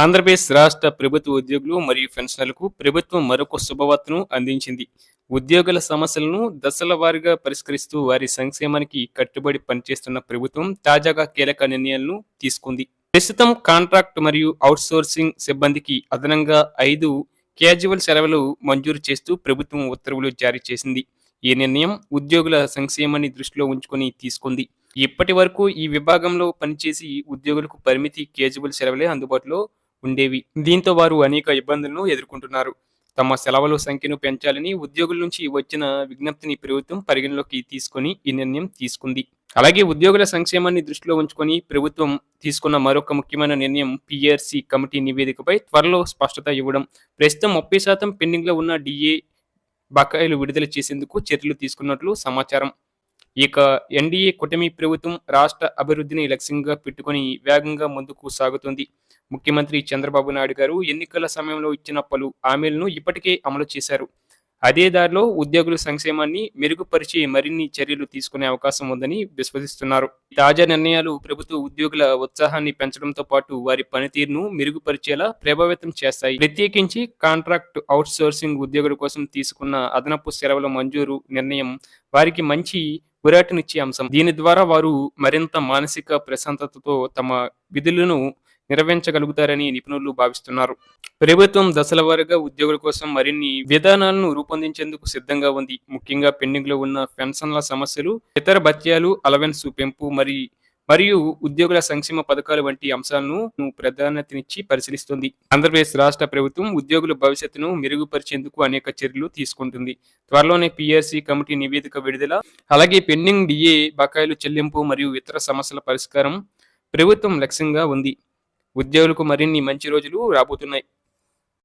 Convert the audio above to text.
ఆంధ్రప్రదేశ్ రాష్ట్ర ప్రభుత్వ ఉద్యోగులు మరియు పెన్షనర్లకు ప్రభుత్వం మరొక శుభవార్తను అందించింది. ఉద్యోగుల సమస్యలను దశల వారీగా పరిష్కరిస్తూ వారి సంక్షేమానికి కట్టుబడి పనిచేస్తున్న ప్రభుత్వం తాజాగా కీలక నిర్ణయాలను తీసుకుంది. ప్రస్తుతం కాంట్రాక్ట్ మరియు అవుట్సోర్సింగ్ సిబ్బందికి అదనంగా ఐదు క్యాజువల్ సెలవులు మంజూరు చేస్తూ ప్రభుత్వం ఉత్తర్వులు జారీ చేసింది. ఈ నిర్ణయం ఉద్యోగుల సంక్షేమాన్ని దృష్టిలో ఉంచుకొని తీసుకుంది. ఇప్పటి వరకు ఈ విభాగంలో పనిచేసి ఉద్యోగులకు పరిమితి కేజువల్ సెలవులే అందుబాటులో ఉండేవి. దీంతో వారు అనేక ఇబ్బందులను ఎదుర్కొంటున్నారు. తమ సెలవుల సంఖ్యను పెంచాలని ఉద్యోగుల నుంచి వచ్చిన విజ్ఞప్తిని ప్రభుత్వం పరిగణలోకి తీసుకొని ఈ నిర్ణయం తీసుకుంది. అలాగే ఉద్యోగుల సంక్షేమాన్ని దృష్టిలో ఉంచుకొని ప్రభుత్వం తీసుకున్న మరొక ముఖ్యమైన నిర్ణయం పిఆర్సి కమిటీ నివేదికపై త్వరలో స్పష్టత ఇవ్వడం. ప్రస్తుతం ముప్పై శాతం పెండింగ్లో ఉన్న డిఏ బకాయిలు విడుదల చేసేందుకు చర్యలు తీసుకున్నట్లు సమాచారం. ఇక ఎన్డీఏ కూటమి ప్రభుత్వం రాష్ట్ర అభివృద్ధిని లక్ష్యంగా పెట్టుకొని వేగంగా ముందుకు సాగుతుంది. ముఖ్యమంత్రి చంద్రబాబు నాయుడు గారు ఎన్నికల సమయంలో ఇచ్చిన పలు హామీలను ఇప్పటికే అమలు చేశారు. అదే దారిలో ఉద్యోగుల సంక్షేమాన్ని మెరుగుపరిచి మరిన్ని చర్యలు తీసుకునే అవకాశం ఉందని విశ్వసిస్తున్నారు. తాజా నిర్ణయాలు ప్రభుత్వ ఉద్యోగుల ఉత్సాహాన్ని పెంచడంతో పాటు వారి పనితీరును మెరుగుపరిచేలా ప్రభావితం చేస్తాయి. ప్రత్యేకించి కాంట్రాక్ట్ అవుట్సోర్సింగ్ ఉద్యోగుల కోసం తీసుకున్న అదనపు సెలవుల మంజూరు నిర్ణయం వారికి మంచి ఉరాటనిచ్చే అంశం. దీని ద్వారా వారు మరింత మానసిక ప్రశాంతతతో తమ విధులను నిర్వహించగలుగుతారని నిపుణులు భావిస్తున్నారు. ప్రభుత్వం దశల వారీగా ఉద్యోగుల కోసం మరిన్ని విధానాలను రూపొందించేందుకు సిద్ధంగా ఉంది. ముఖ్యంగా పెండింగ్లో ఉన్న పెన్షన్ల సమస్యలు ఇతర భత్యాలు అలవెన్స్ పెంపు మరి మరియు ఉద్యోగుల సంక్షేమ పథకాలు వంటి అంశాలను ప్రాధాన్యతనిచ్చి పరిశీలిస్తుంది. ఆంధ్రప్రదేశ్ రాష్ట్ర ప్రభుత్వం ఉద్యోగుల భవిష్యత్తును మెరుగుపరిచేందుకు అనేక చర్యలు తీసుకుంటుంది. త్వరలోనే పిఆర్సీ కమిటీ నివేదిక విడుదల అలాగే పెండింగ్ డిఏ బకాయిలు చెల్లింపు మరియు ఇతర సమస్యల పరిష్కారం ప్రభుత్వం లక్ష్యంగా ఉంది. ఉద్యోగులకు మరిన్ని మంచి రోజులు రాబోతున్నాయి.